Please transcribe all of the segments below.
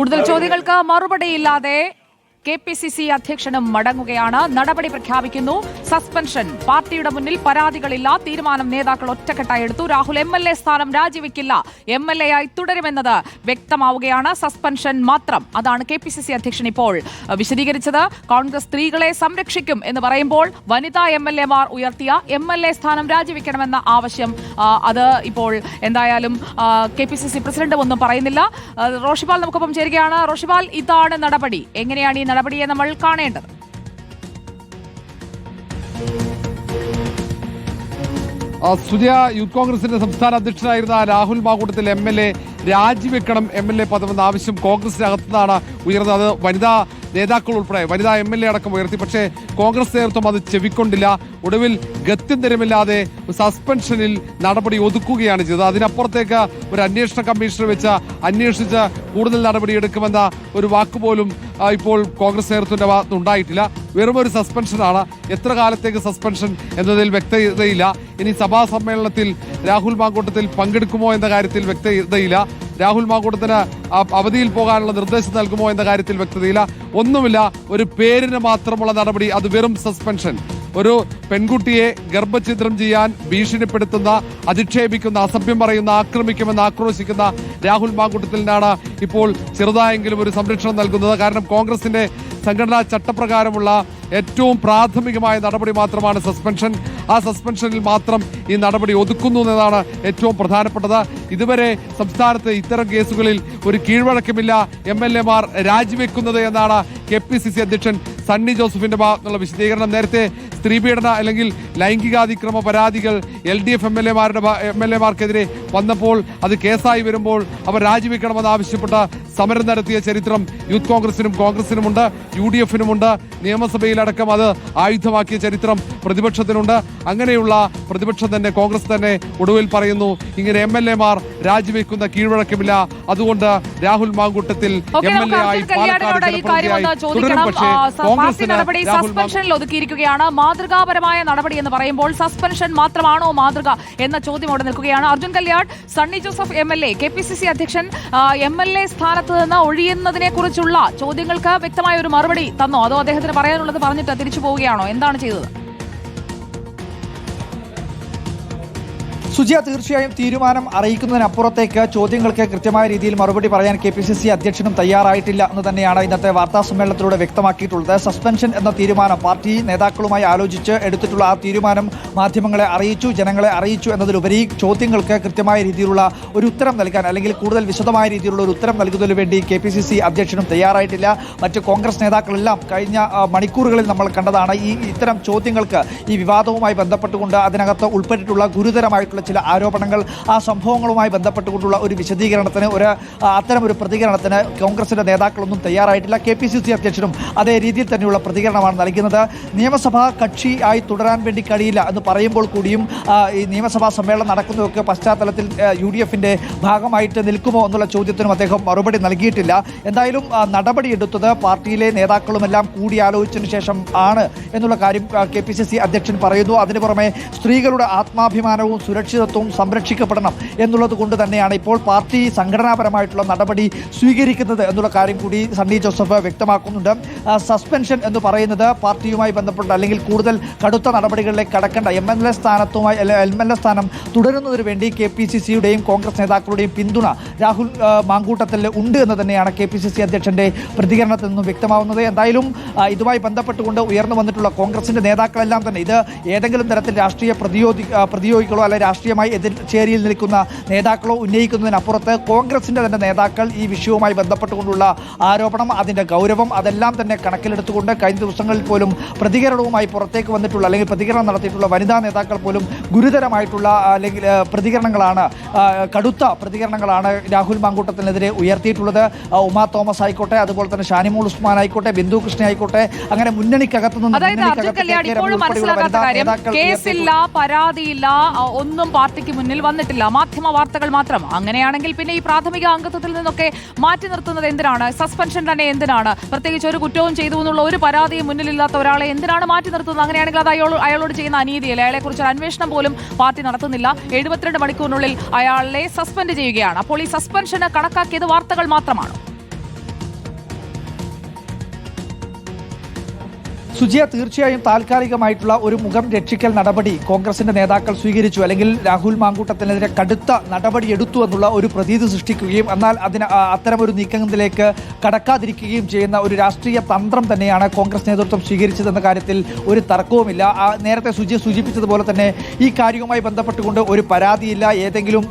കൂടുതൽ ചോദ്യങ്ങൾക്ക് മറുപടിയില്ലാതെ കെ പി സി സി അധ്യക്ഷനും മടങ്ങുകയാണ്. നടപടി പ്രഖ്യാപിക്കുന്നു. സസ്പെൻഷൻ. പാർട്ടിയുടെ മുന്നിൽ പരാതികളില്ല. തീരുമാനം നേതാക്കൾ ഒറ്റക്കെട്ടായി എടുത്തു. രാഹുൽ എം എൽ എ സ്ഥാനം രാജിവെക്കില്ല. എം എൽ എ ആയി തുടരുമെന്നത് വ്യക്തമാവുകയാണ്. സസ്പെൻഷൻ മാത്രം. അതാണ് കെ പി സി സി അധ്യക്ഷൻ ഇപ്പോൾ വിശദീകരിച്ചത്. കോൺഗ്രസ് സ്ത്രീകളെ സംരക്ഷിക്കും എന്ന് പറയുമ്പോൾ വനിതാ എം എൽ എമാർ ഉയർത്തിയ എം എൽ എ സ്ഥാനം രാജിവെക്കണമെന്ന ആവശ്യം അത് ഇപ്പോൾ എന്തായാലും K P C C president ഒന്നും പറയുന്നില്ല. റോഷിപാൽ നമുക്കൊപ്പം ചേരുകയാണ്. റോഷിപാൽ ഇതാണ് നടപടി. എങ്ങനെയാണ് ഈ നടപടിയെ നമ്മൾ കാണേണ്ടത്. സുജയ യൂത്ത് കോൺഗ്രസിന്റെ സംസ്ഥാന അധ്യക്ഷനായിരുന്ന Rahul Mamkootathil M L A രാജിവെക്കണം M L A പദമെന്ന ആവശ്യം കോൺഗ്രസിനകത്തുനിന്നാണ് ഉയർന്നത്. വനിതാ നേതാക്കൾ ഉൾപ്പെടെ വനിതാ എം എൽ എ അടക്കം ഉയർത്തി. പക്ഷേ കോൺഗ്രസ് നേതൃത്വം അത് ചെവിക്കൊണ്ടില്ല. ഒടുവിൽ ഗത്യന്തരമില്ലാതെ സസ്പെൻഷനിൽ നടപടി ഒതുക്കുകയാണ് ചെയ്തത്. അതിനപ്പുറത്തേക്ക് ഒരു അന്വേഷണ കമ്മീഷനെ വെച്ച് അന്വേഷിച്ച് കൂടുതൽ നടപടിയെടുക്കുമെന്ന ഒരു വാക്കുപോലും ഇപ്പോൾ കോൺഗ്രസ് നേതൃത്വത്തിന്റെ ഭാഗത്ത് ഉണ്ടായിട്ടില്ല. വെറും ഒരു സസ്പെൻഷനാണ് എത്ര കാലത്തേക്ക് സസ്പെൻഷൻ എന്നതിൽ വ്യക്തതയില്ല. ഇനി സഭാ സമ്മേളനത്തിൽ രാഹുൽ മാങ്കൂട്ടത്തിൽ പങ്കെടുക്കുമോ എന്ന കാര്യത്തിൽ വ്യക്തതയില്ല. രാഹുൽ മാങ്കൂട്ടത്തിന് അവധിയിൽ പോകാനുള്ള നിർദ്ദേശം നൽകുമോ എന്ന കാര്യത്തിൽ വ്യക്തതയില്ല. ഒന്നുമില്ല ഒരു പേരിന് മാത്രമുള്ള നടപടി അത് വെറും സസ്പെൻഷൻ ഒരു പെൺകുട്ടിയെ ഗർഭഛിദ്രം ചെയ്യാൻ ഭീഷണിപ്പെടുത്തുന്ന അധിക്ഷേപിക്കുന്ന അസഭ്യം പറയുന്ന ആക്രമിക്കുമെന്ന് ആക്രോശിക്കുന്ന രാഹുൽ മാങ്കൂട്ടത്തിനാണ് ഇപ്പോൾ ചെറുതായെങ്കിലും ഒരു സംരക്ഷണം നൽകുന്നത്. കാരണം കോൺഗ്രസിന്റെ സംഘടനാ ചട്ടപ്രകാരമുള്ള ഏറ്റവും പ്രാഥമികമായ നടപടി മാത്രമാണ് സസ്പെൻഷൻ. ആ സസ്പെൻഷനിൽ മാത്രം ഈ നടപടി ഒതുക്കുന്നു എന്നതാണ് ഏറ്റവും പ്രധാനപ്പെട്ടത്. ഇതുവരെ സംസ്ഥാനത്ത് ഇത്തരം കേസുകളിൽ ഒരു കീഴ്വഴക്കമില്ല എം എൽ എമാർ രാജിവെക്കുന്നത് എന്നാണ് കെ പി സി സി അധ്യക്ഷൻ സണ്ണി ജോസഫിന്റെ ഭാഗത്തുള്ള വിശദീകരണം. നേരത്തെ സ്ത്രീപീഡന അല്ലെങ്കിൽ ലൈംഗികാതിക്രമ പരാതികൾ L D F M L എമാരുടെ എം എൽ എമാർക്കെതിരെ വന്നപ്പോൾ അത് കേസായി വരുമ്പോൾ അവർ രാജിവെക്കണമെന്ന് ആവശ്യപ്പെട്ട് സമരം നടത്തിയ ചരിത്രം യൂത്ത് കോൺഗ്രസിനും കോൺഗ്രസിനുമുണ്ട് യു ഡി എഫിനുമുണ്ട് നിയമസഭയിലടക്കം അത് ആയുധമാക്കിയ ചരിത്രം പ്രതിപക്ഷത്തിനുണ്ട്. അങ്ങനെയുള്ള പ്രതിപക്ഷം തന്നെ കോൺഗ്രസ് തന്നെ ഒടുവിൽ പറയുന്നു ഇങ്ങനെ എം എൽ എമാർ രാജിവെക്കുന്ന കീഴ്വഴക്കമില്ല. അതുകൊണ്ട് Rahul Mamkootathil M L A ആയി പാലക്കാട് തുടരും പക്ഷേ കോൺഗ്രസിന് സസ്പെൻഷനിൽ ഒതുക്കിയിരിക്കുകയാണ്. മാതൃകാപരമായ നടപടി എന്ന് പറയുമ്പോൾ സസ്പെൻഷൻ മാത്രമാണോ മാതൃക എന്ന ചോദ്യം അവിടെ നിൽക്കുകയാണ്. Arjun Kalyan Sunny Joseph M L A K P C C അധ്യക്ഷൻ എം എൽ എ സ്ഥാനത്ത് നിന്ന് ഒഴിയുന്നതിനെ കുറിച്ചുള്ള ചോദ്യങ്ങൾക്ക് വ്യക്തമായ ഒരു മറുപടി തന്നോ. അതോ അദ്ദേഹത്തിന് പറയാനുള്ളത് പറഞ്ഞിട്ട് തിരിച്ചു പോവുകയാണോ? എന്താണ് ചെയ്തത്? സുജിയ തീർച്ചയായും തീരുമാനം അറിയിക്കുന്നതിനപ്പുറത്തേക്ക് ചോദ്യങ്ങൾക്ക് കൃത്യമായ രീതിയിൽ മറുപടി പറയാൻ കെ പി സി സി അധ്യക്ഷനും തയ്യാറായിട്ടില്ല എന്ന് തന്നെയാണ് ഇന്നത്തെ വാർത്താ സമ്മേളനത്തിലൂടെ വ്യക്തമാക്കിയിട്ടുള്ളത്. സസ്പെൻഷൻ എന്ന തീരുമാനം പാർട്ടി നേതാക്കളുമായി ആലോചിച്ച് എടുത്തിട്ടുള്ള ആ തീരുമാനം മാധ്യമങ്ങളെ അറിയിച്ചു ജനങ്ങളെ അറിയിച്ചു എന്നതിലുപരി ചോദ്യങ്ങൾക്ക് കൃത്യമായ രീതിയിലുള്ള ഒരു ഉത്തരം നൽകാൻ അല്ലെങ്കിൽ കൂടുതൽ വിശദമായ രീതിയിലുള്ള ഒരു ഉത്തരം നൽകുന്നതിന് വേണ്ടി കെ പി സി സി അധ്യക്ഷനും തയ്യാറായിട്ടില്ല. മറ്റ് കോൺഗ്രസ് നേതാക്കളെല്ലാം കഴിഞ്ഞ മണിക്കൂറുകളിൽ നമ്മൾ കണ്ടതാണ് ഈ ഇത്തരം ചോദ്യങ്ങൾക്ക് ഈ വിവാദവുമായി ബന്ധപ്പെട്ടുകൊണ്ട് അതിനകത്ത് ഉൾപ്പെട്ടിട്ടുള്ള ഗുരുതരമായിട്ടുള്ള ചില ആരോപണങ്ങൾ ആ സംഭവങ്ങളുമായി ബന്ധപ്പെട്ടുകൊണ്ടുള്ള ഒരു വിശദീകരണത്തിന് ഒരു അത്തരം ഒരു പ്രതികരണത്തിന് കോൺഗ്രസിന്റെ നേതാക്കളൊന്നും തയ്യാറായിട്ടില്ല. കെ പി സി സി അധ്യക്ഷനും അതേ രീതിയിൽ തന്നെയുള്ള പ്രതികരണമാണ് നൽകുന്നത്. നിയമസഭാ കക്ഷിയായി തുടരാൻ വേണ്ടി കഴിയില്ല എന്ന് പറയുമ്പോൾ കൂടിയും ഈ നിയമസഭാ സമ്മേളനം നടക്കുന്നതൊക്കെ പശ്ചാത്തലത്തിൽ യു ഡി എഫിന്റെ ഭാഗമായിട്ട് നിൽക്കുമോ എന്നുള്ള ചോദ്യത്തിനും അദ്ദേഹം മറുപടി നൽകിയിട്ടില്ല. എന്തായാലും നടപടി നടപടിയെടുത്തത് പാർട്ടിയിലെ നേതാക്കളുമെല്ലാം കൂടിയാലോചിച്ചതിന് ശേഷം ആണ് എന്നുള്ള കാര്യം കെ പി സി സി അധ്യക്ഷൻ പറയുന്നു. അതിനു പുറമെ സ്ത്രീകളുടെ ആത്മാഭിമാനവും സുരക്ഷിതത്വവും സംരക്ഷിക്കപ്പെടണം എന്നുള്ളത് കൊണ്ട് തന്നെയാണ് ഇപ്പോൾ പാർട്ടി സംഘടനാപരമായിട്ടുള്ള നടപടി സ്വീകരിക്കുന്നത് എന്നുള്ള കാര്യം കൂടി സണ്ണി ജോസഫ് വ്യക്തമാക്കുന്നുണ്ട്. സസ്പെൻഷൻ എന്ന് പറയുന്നത് പാർട്ടിയുമായി ബന്ധപ്പെട്ട് അല്ലെങ്കിൽ കൂടുതൽ കടുത്ത നടപടികളിലേക്ക് കടക്കേണ്ട എം എൽ എ സ്ഥാനത്തുമായി എം എൽ എ സ്ഥാനം തുടരുന്നതിന് വേണ്ടി കെ പി സി സിയുടെയും കോൺഗ്രസ് നേതാക്കളുടെയും പിന്തുണ രാഹുൽ മാങ്കൂട്ടത്തിൽ ഉണ്ട് എന്ന് തന്നെയാണ് കെ പി സി സി അധ്യക്ഷന്റെ പ്രതികരണത്തിൽ നിന്നും വ്യക്തമാവുന്നത്. എന്തായാലും ഇതുമായി ബന്ധപ്പെട്ടുകൊണ്ട് ഉയർന്നു വന്നിട്ടുള്ള കോൺഗ്രസിന്റെ നേതാക്കളെല്ലാം തന്നെ ഇത് ഏതെങ്കിലും തരത്തിൽ രാഷ്ട്രീയ പ്രതിയോഗി പ്രതിയോഗികളോ പ്രതിയോഗികളോ അല്ലെ രാഷ്ട്രീയമായി എതിർചേരിയിൽ നിൽക്കുന്ന നേതാക്കളോ ഉന്നയിക്കുന്നതിനപ്പുറത്ത് കോൺഗ്രസിന്റെ തന്നെ നേതാക്കൾ ഈ വിഷയവുമായി ബന്ധപ്പെട്ടുകൊണ്ടുള്ള ആരോപണം അതിന്റെ ഗൗരവം അതെല്ലാം തന്നെ കണക്കിലെടുത്തുകൊണ്ട് കഴിഞ്ഞ ദിവസങ്ങളിൽ പോലും പ്രതികരണവുമായി പുറത്തേക്ക് വന്നിട്ടുള്ള അല്ലെങ്കിൽ പ്രതികരണം നടത്തിയിട്ടുള്ള വനിതാ നേതാക്കൾ പോലും ഗുരുതരമായിട്ടുള്ള അല്ലെങ്കിൽ പ്രതികരണങ്ങളാണ് കടുത്ത പ്രതികരണങ്ങളാണ് രാഹുൽ മാങ്കൂട്ടത്തിനെതിരെ ഉയർത്തിയിട്ടുള്ളത്. ഉമ തോമസ് ആയിക്കോട്ടെ അതുപോലെ തന്നെ ഷാനിമോൾ ഉസ്മാൻ ആയിക്കോട്ടെ ബിന്ദു കൃഷ്ണ ആയിക്കോട്ടെ അങ്ങനെ മുന്നണിക്കകത്തുനിന്ന് മുന്നണിക്കകത്ത് കേസില്ല പരാതിയില്ല ഒന്നും പാർട്ടിക്ക് മുന്നിൽ വന്നിട്ടില്ല. മാധ്യമ വാർത്തകൾ മാത്രം. അങ്ങനെയാണെങ്കിൽ പിന്നെ ഈ പ്രാഥമിക അംഗത്വത്തിൽ നിന്നൊക്കെ മാറ്റി നിർത്തുന്നത് എന്തിനാണ്? സസ്പെൻഷൻ തന്നെ എന്തിനാണ്? പ്രത്യേകിച്ച് ഒരു കുറ്റവും ചെയ്തു എന്നുള്ള ഒരു പരാതിയും മുന്നിലില്ലാത്ത ഒരാളെ എന്തിനാണ് മാറ്റി നിർത്തുന്നത്? അങ്ങനെയാണെങ്കിൽ അത് അയാൾ അയാളോട് ചെയ്യുന്ന അനീതിയല്ലേ? ഒരു അന്വേഷണം പോലും പാർട്ടി നടത്തുന്നില്ല. എഴുപത്തിരണ്ട് മണിക്കൂറിനുള്ളിൽ അയാളെ സസ്പെൻഡ് ചെയ്യുകയാണ്. അപ്പോൾ ഈ സസ്പെൻഷന് കണക്കാക്കിയത് വാർത്തകൾ മാത്രമാണ്? സുജിയ തീർച്ചയായും താൽക്കാലികമായിട്ടുള്ള ഒരു മുഖം രക്ഷിക്കൽ നടപടി കോൺഗ്രസിന്റെ നേതാക്കൾ സ്വീകരിച്ചു. അല്ലെങ്കിൽ രാഹുൽ മാങ്കൂട്ടത്തിനെതിരെ കടുത്ത നടപടി എടുത്തു എന്നുള്ള ഒരു പ്രതീതി സൃഷ്ടിക്കുകയും എന്നാൽ അതിന് അത്തരമൊരു നീക്കങ്ങളിലേക്ക് കടക്കാതിരിക്കുകയും ചെയ്യുന്ന ഒരു രാഷ്ട്രീയ തന്ത്രം തന്നെയാണ് കോൺഗ്രസ് നേതൃത്വം സ്വീകരിച്ചതെന്ന കാര്യത്തിൽ ഒരു തർക്കവുമില്ല. നേരത്തെ സുജിയ സൂചിപ്പിച്ചതുപോലെ തന്നെ ഈ കാര്യവുമായി ബന്ധപ്പെട്ടുകൊണ്ട് ഒരു പരാതിയില്ല. ഏതെങ്കിലും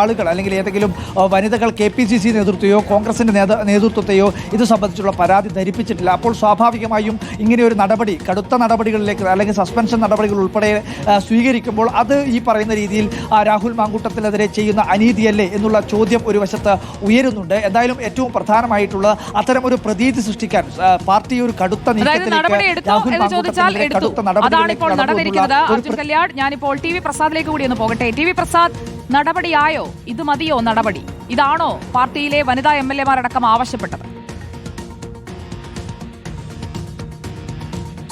ആളുകൾ അല്ലെങ്കിൽ ഏതെങ്കിലും വനിതകൾ കെ പി സി സി നേതൃത്വത്തെയോ കോൺഗ്രസിന്റെ നേതൃത്വത്തെയോ ഇത് സംബന്ധിച്ചുള്ള പരാതി ധരിപ്പിച്ചിട്ടില്ല. അപ്പോൾ സ്വാഭാവികമായും ഇങ്ങനെ ഒരു നടപടി കടുത്ത നടപടികളിലേക്ക് അല്ലെങ്കിൽ സസ്പെൻഷൻ നടപടികൾ ഉൾപ്പെടെ സ്വീകരിക്കുമ്പോൾ അത് ഈ പറയുന്ന രീതിയിൽ രാഹുൽ മാങ്കൂട്ടത്തിനെതിരെ ചെയ്യുന്ന അനീതിയല്ലേ എന്നുള്ള ചോദ്യം ഒരു വശത്ത് ഉയരുന്നുണ്ട്. എന്തായാലും ഏറ്റവും പ്രധാനമായിട്ടുള്ള അത്തരം ഒരു പ്രതീതി സൃഷ്ടിക്കാൻ പാർട്ടി ഒരു കടുത്ത ഞാനിപ്പോൾ ടി വി പ്രസാദിലേക്ക് കൂടി ഒന്ന് പോകട്ടെ. ടി വി പ്രസാദ് നടപടിയായോ? ഇത് മതിയോ നടപടി? ഇതാണോ പാർട്ടിയിലെ വനിതാ എം എൽ എമാരടക്കം ആവശ്യപ്പെട്ടത്?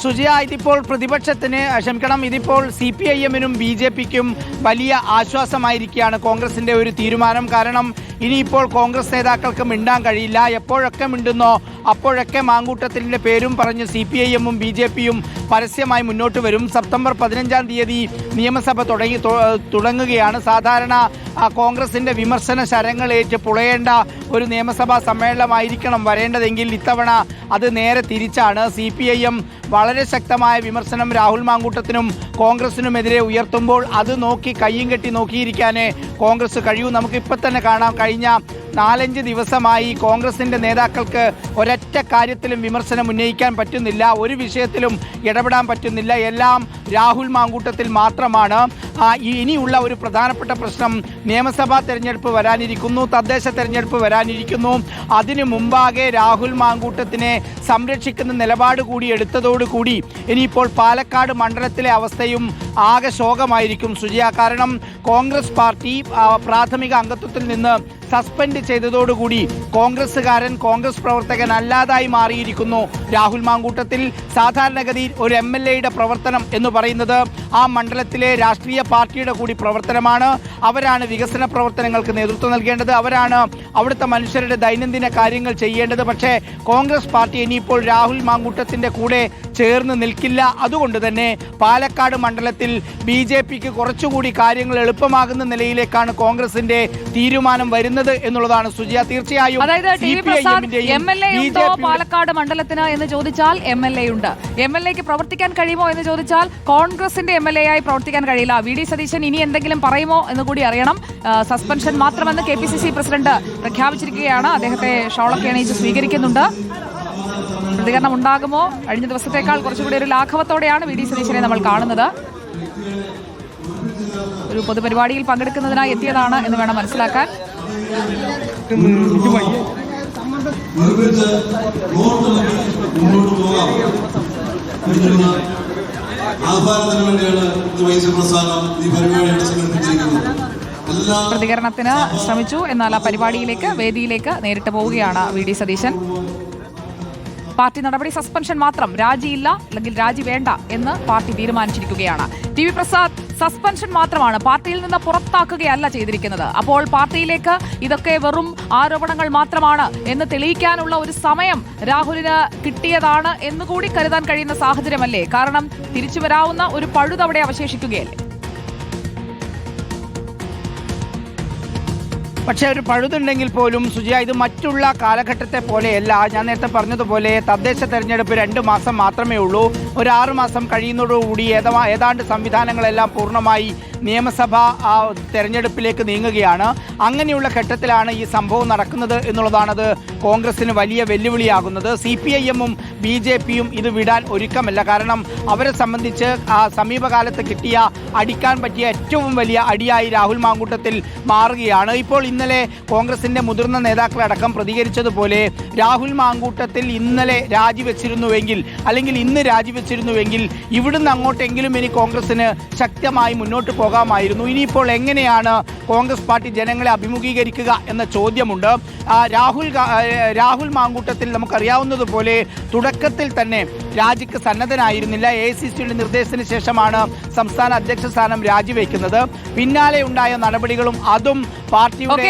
സുജിയ ഇതിപ്പോൾ പ്രതിപക്ഷത്തിന് ക്ഷമിക്കണം. ഇതിപ്പോൾ സി പി ഐ എമ്മിനും ബി ജെ പിക്കും വലിയ ആശ്വാസമായിരിക്കുകയാണ് കോൺഗ്രസിന്റെ ഒരു തീരുമാനം. കാരണം ഇനിയിപ്പോൾ കോൺഗ്രസ് നേതാക്കൾക്ക് മിണ്ടാൻ കഴിയില്ല. എപ്പോഴൊക്കെ മിണ്ടുന്നോ അപ്പോഴൊക്കെ മാങ്കൂട്ടത്തിന്റെ പേരും പറഞ്ഞ് സി പി ഐ എമ്മും ബി ജെ പിയും പരസ്യമായി മുന്നോട്ട് വരും. സെപ്റ്റംബർ പതിനഞ്ചാം തീയതി നിയമസഭ തുടങ്ങി തുടങ്ങുകയാണ്. സാധാരണ കോൺഗ്രസിന്റെ വിമർശന ശരങ്ങളേറ്റ് പുളയേണ്ട ഒരു നിയമസഭാ സമ്മേളനമായിരിക്കണം വരേണ്ടതെങ്കിൽ ഇത്തവണ അത് നേരെ തിരിച്ചാണ്. സി പി ഐ എം വളരെ ശക്തമായ വിമർശനം രാഹുൽ മാങ്കൂട്ടത്തിനും കോൺഗ്രസിനുമെതിരെ ഉയർത്തുമ്പോൾ അത് നോക്കി കയ്യും കെട്ടി നോക്കിയിരിക്കാനേ കോൺഗ്രസ് കഴിയൂ. നമുക്ക് ഇപ്പം തന്നെ കാണാം. കഴിഞ്ഞ നാലഞ്ച് ദിവസമായി കോൺഗ്രസിന്റെ നേതാക്കൾക്ക് ഒരൊറ്റ കാര്യത്തിലും വിമർശനം ഉന്നയിക്കാൻ പറ്റുന്നില്ല ഒരു വിഷയത്തിലും ഇടപെടാൻ പറ്റുന്നില്ല. എല്ലാം രാഹുൽ മാങ്കൂട്ടത്തിൽ മാത്രമാണ്. ഇനിയുള്ള ഒരു പ്രധാനപ്പെട്ട പ്രശ്നം നിയമസഭാ തെരഞ്ഞെടുപ്പ് വരാനിരിക്കുന്നു തദ്ദേശ തെരഞ്ഞെടുപ്പ് വരാനിരിക്കുന്നു. അതിനു മുമ്പാകെ രാഹുൽ മാങ്കൂട്ടത്തിനെ സംരക്ഷിക്കുന്ന നിലപാട് കൂടി എടുത്തതോടുകൂടി ഇനിയിപ്പോൾ പാലക്കാട് മണ്ഡലത്തിലെ അവസ്ഥയും ആകെ ശോകമായിരിക്കും സുജിയ. കാരണം കോൺഗ്രസ് പാർട്ടി പ്രാഥമിക അംഗത്വത്തിൽ നിന്ന് സസ്പെൻഡ് ചെയ്തതോടുകൂടി കോൺഗ്രസ്സുകാരൻ കോൺഗ്രസ് പ്രവർത്തകൻ അല്ലാതായി മാറിയിരിക്കുന്നു. രാഹുൽ മാങ്കൂട്ടത്തിൽ സാധാരണഗതിയിൽ ഒരു എം എൽ എയുടെ പ്രവർത്തനം എന്ന് പറയുന്നത് ആ മണ്ഡലത്തിലെ രാഷ്ട്രീയ പാർട്ടിയുടെ കൂടി പ്രവർത്തനമാണ്. അവരാണ് വികസന പ്രവർത്തനങ്ങൾക്ക് നേതൃത്വം നൽകേണ്ടത്. അവരാണ് അവിടുത്തെ മനുഷ്യരുടെ ദൈനംദിന കാര്യങ്ങൾ ചെയ്യേണ്ടത്. പക്ഷേ കോൺഗ്രസ് പാർട്ടി ഇനിയിപ്പോൾ രാഹുൽ മാങ്കൂട്ടത്തിന്റെ കൂടെ ചേർന്ന് നിൽക്കില്ല. അതുകൊണ്ട് തന്നെ പാലക്കാട് മണ്ഡലത്തിൽ ബി ജെ പിക്ക് കുറച്ചുകൂടി കാര്യങ്ങൾ എളുപ്പമാകുന്ന നിലയിലേക്കാണ് കോൺഗ്രസിന്റെ തീരുമാനം വരുന്നത് എന്നുള്ളതാണ് സുജിയ. തീർച്ചയായും പാലക്കാട് മണ്ഡലത്തിന് എന്ന് ചോദിച്ചാൽ എം എൽ എ ഉണ്ട്. എം എൽ എക്ക് പ്രവർത്തിക്കാൻ കഴിയുമോ എന്ന് ചോദിച്ചാൽ കോൺഗ്രസിന്റെ എം എൽ എ ആയി പ്രവർത്തിക്കാൻ കഴിയില്ല. വി ഡി സതീശൻ ഇനി എന്തെങ്കിലും പറയുമോ എന്ന് കൂടി അറിയണം. Suspension മാത്രമെന്ന് K P C C president പ്രഖ്യാപിച്ചിരിക്കുകയാണ്. അദ്ദേഹത്തെ ഷോളൊക്കെ അണിയിച്ച് സ്വീകരിക്കുന്നുണ്ട്. പ്രതികരണം ഉണ്ടാകുമോ? കഴിഞ്ഞ ദിവസത്തേക്കാൾ കുറച്ചുകൂടി ഒരു ലാഘവത്തോടെയാണ് വി ഡി സതീശനെ നമ്മൾ കാണുന്നത്. ഒരു പൊതുപരിപാടിയിൽ പങ്കെടുക്കുന്നതിനായി എത്തിയതാണ് എന്ന് വേണം മനസ്സിലാക്കാൻ. മുന്നോട്ട് പോകാം. ആഹ്വാനത്തിന് വേണ്ടിയാണ് ഈ വൈദ്യ പ്രസ്ഥാനം ഈ പരിപാടിയുടെ സംഘടിപ്പിച്ചിരിക്കുന്നത്. പ്രതികരണത്തിന് ശ്രമിച്ചു. എന്നാൽ ആ പരിപാടിയിലേക്ക് വേദിയിലേക്ക് നേരിട്ട് പോവുകയാണ് വി ഡി സതീശൻ. പാർട്ടി നടപടി സസ്പെൻഷൻ മാത്രം രാജിയില്ല അല്ലെങ്കിൽ രാജി വേണ്ട എന്ന് പാർട്ടി തീരുമാനിച്ചിരിക്കുകയാണ്. ടി വി പ്രസാദ് സസ്പെൻഷൻ മാത്രമാണ് പാർട്ടിയിൽ നിന്ന് പുറത്താക്കുകയല്ല ചെയ്തിരിക്കുന്നത്. അപ്പോൾ പാർട്ടിയിലേക്ക് ഇതൊക്കെ വെറും ആരോപണങ്ങൾ മാത്രമാണ് എന്ന് തെളിയിക്കാനുള്ള ഒരു സമയം രാഹുലിന് കിട്ടിയതാണ് എന്നുകൂടി കരുതാൻ കഴിയുന്ന സാഹചര്യമല്ലേ? കാരണം തിരിച്ചു വരാവുന്ന ഒരു പഴുതവിടെ അവശേഷിക്കുകയല്ലേ? പക്ഷേ ഒരു പഴുതുണ്ടെങ്കിൽ പോലും സുജിയ ഇത് മറ്റുള്ള കാലഘട്ടത്തെ പോലെയല്ല. ഞാൻ നേരത്തെ പറഞ്ഞതുപോലെ തദ്ദേശ തെരഞ്ഞെടുപ്പ് രണ്ട് മാസം മാത്രമേ ഉള്ളൂ. ഒരു ആറുമാസം കഴിയുന്നതോടുകൂടി ഏതാ ഏതാണ്ട് സംവിധാനങ്ങളെല്ലാം പൂർണമായി നിയമസഭ തെരഞ്ഞെടുപ്പിലേക്ക് നീങ്ങുകയാണ്. അങ്ങനെയുള്ള ഘട്ടത്തിലാണ് ഈ സംഭവം നടക്കുന്നത് എന്നുള്ളതാണത് കോൺഗ്രസിന് വലിയ വെല്ലുവിളിയാകുന്നത്. സി പി ഐ എമ്മും ബി ജെ പിയും ഇത് വിടാൻ ഒരുക്കമല്ല. കാരണം അവരെ സംബന്ധിച്ച് സമീപകാലത്ത് കിട്ടിയ അടിക്കാൻ പറ്റിയ ഏറ്റവും വലിയ അടിയായി രാഹുൽ മാങ്കൂട്ടത്തിൽ മാറുകയാണ്. ഇപ്പോൾ ഇന്നലെ കോൺഗ്രസിന്റെ മുതിർന്ന നേതാക്കളടക്കം പ്രതികരിച്ചതുപോലെ രാഹുൽ മാങ്കൂട്ടത്തിൽ ഇന്നലെ രാജിവെച്ചിരുന്നുവെങ്കിൽ അല്ലെങ്കിൽ ഇന്ന് രാജിവെച്ചിരുന്നുവെങ്കിൽ ഇവിടുന്ന് അങ്ങോട്ടെങ്കിലും ഇനി കോൺഗ്രസിന് ശക്തമായി മുന്നോട്ട് പോകാമായിരുന്നു. ഇനിയിപ്പോൾ എങ്ങനെയാണ് കോൺഗ്രസ് പാർട്ടി ജനങ്ങളെ അഭിമുഖീകരിക്കുക എന്ന ചോദ്യമുണ്ട്. രാഹുൽ രാഹുൽ മാങ്കൂട്ടത്തിൽ നമുക്കറിയാവുന്നതുപോലെ തുടക്കത്തിൽ തന്നെ രാജിക്ക് സന്നദ്ധനായിരുന്നില്ല. എ സി സിയുടെ നിർദ്ദേശത്തിന് ശേഷമാണ് സംസ്ഥാന അധ്യക്ഷ സ്ഥാനം രാജിവെക്കുന്നത്. പിന്നാലെ ഉണ്ടായ നടപടികളും അതും പാർട്ടിയുടെ